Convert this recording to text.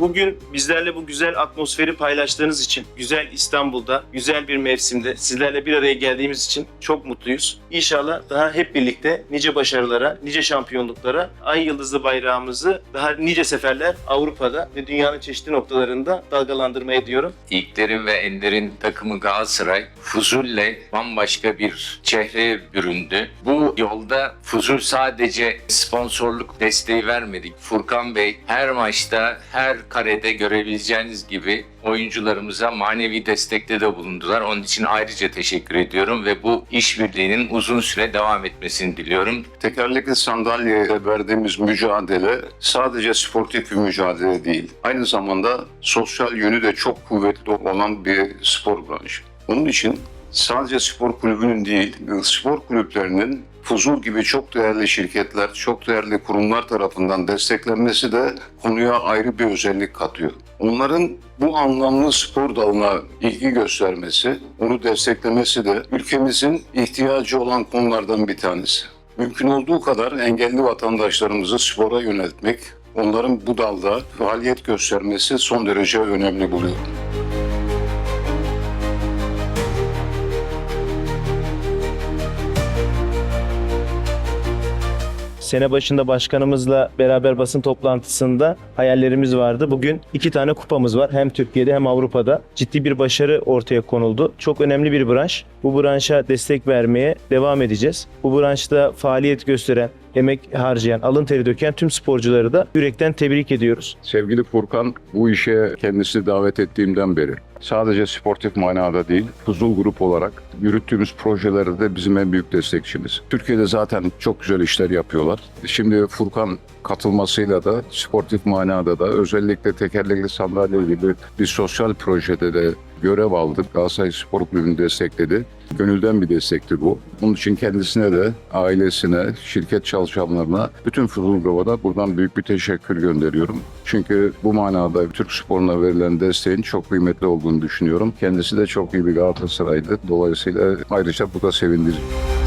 Bugün bizlerle bu güzel atmosferi paylaştığınız için, güzel İstanbul'da, güzel bir mevsimde sizlerle bir araya geldiğimiz için çok mutluyuz. İnşallah daha hep birlikte nice başarılara, nice şampiyonluklara, ay yıldızlı bayrağımızı daha nice seferler Avrupa'da ve dünyanın çeşitli noktalarında dalgalandırmaya diyorum. İlklerin ve Ender'in takımı Galatasaray Fuzul'le bambaşka bir çehreye büründü. Bu yolda Fuzul sadece sponsorluk desteği vermedik. Furkan Bey her maçta, her karede görebileceğiniz gibi oyuncularımıza manevi destekte de bulundular. Onun için ayrıca teşekkür ediyorum ve bu işbirliğinin uzun süre devam etmesini diliyorum. Tekerlekli sandalyeye verdiğimiz mücadele sadece sportif bir mücadele değil. Aynı zamanda sosyal yönü de çok kuvvetli olan bir spor branşı. Onun için sadece spor kulübünün değil, spor kulüplerinin Fuzul gibi çok değerli şirketler, çok değerli kurumlar tarafından desteklenmesi de konuya ayrı bir özellik katıyor. Onların bu anlamlı spor dalına ilgi göstermesi, onu desteklemesi de ülkemizin ihtiyacı olan konulardan bir tanesi. Mümkün olduğu kadar engelli vatandaşlarımızı spora yöneltmek, onların bu dalda faaliyet göstermesi son derece önemli buluyorum. Sene başında başkanımızla beraber basın toplantısında hayallerimiz vardı. Bugün iki tane kupamız var. Hem Türkiye'de hem Avrupa'da. Ciddi bir başarı ortaya konuldu. Çok önemli bir branş. Bu branşa destek vermeye devam edeceğiz. Bu branşta faaliyet gösteren, emek harcayan, alın teri döken tüm sporcuları da yürekten tebrik ediyoruz. Sevgili Furkan bu işe kendisi davet ettiğimden beri sadece sportif manada değil, Fuzul Grup olarak yürüttüğümüz projelerde de bizim en büyük destekçimiz. Türkiye'de zaten çok güzel işler yapıyorlar. Şimdi Furkan katılmasıyla da sportif manada da özellikle tekerlekli sandalye gibi bir sosyal projede de görev aldık. Galatasaray Spor Kulübü'nü destekledi. Gönülden bir destekti bu. Bunun için kendisine de, ailesine, şirket çalışanlarına, bütün Grup'a da buradan büyük bir teşekkür gönderiyorum. Çünkü bu manada Türk sporuna verilen desteğin çok kıymetli olduğunu düşünüyorum. Kendisi de çok iyi bir Galatasaraylı. Dolayısıyla ayrıca bu da sevindirici.